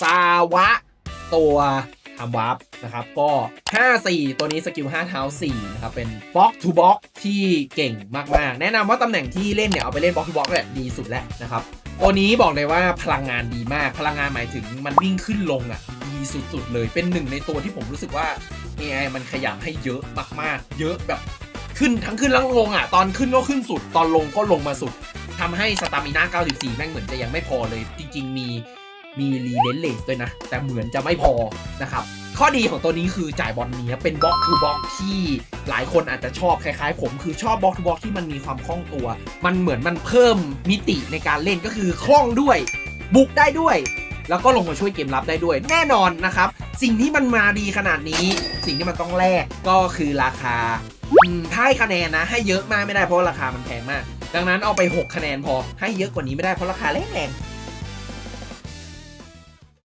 ซาวะ ตัวทำวาร์ปนะครับ ก็ 5-4 ตัวนี้สกิล 5 เท้า 4 นะครับ เป็นบล็อกทูบล็อกที่เก่งมาก ๆ แนะนำว่าตำแหน่งที่เล่นเนี่ย เอาไปเล่นบล็อกทูบล็อกแหละดีสุดแล้วนะครับ ตัวนี้บอกเลยว่าพลังงานดีมาก พลังงานหมายถึงมันวิ่งขึ้นลงอะ ดีสุด ๆ เลย เป็นหนึ่งในตัวที่ผมรู้สึกว่า AI มันขยันให้เยอะมาก ๆ เยอะแบบขึ้นทั้งขึ้นแล้วลงอะ ตอนขึ้นก็ขึ้นสุด ตอนลงก็ลงมาสุดทำให้สตามิน่า94 แม่งเหมือนจะยังไม่พอเลย จริง ๆ มี มีรีเลนเลสด้วยนะ แต่เหมือนจะไม่พอนะครับ ข้อดีของตัวนี้คือจ่ายบอลเนี้ยเป็นบล็อกทูบล็อกที่หลายคนอาจจะชอบคล้ายๆ ผมคือชอบบล็อกทูบล็อกที่มันมีความคล่องตัว มันเหมือนมันเพิ่มมิติในการเล่นก็คือคล่องด้วย บุกได้ด้วย แล้วก็ลงมาช่วยเกมรับได้ด้วย แน่นอนนะครับ สิ่งที่มันมาดีขนาดนี้ สิ่งที่มันต้องแลกก็คือราคาถ้าให้คะแนนนะ ให้เยอะมากไม่ได้เพราะราคามันแพงมาก ดังนั้นเอาไป 6 คะแนนพอให้เยอะกว่านี้ไม่ได้เพราะราคาแรง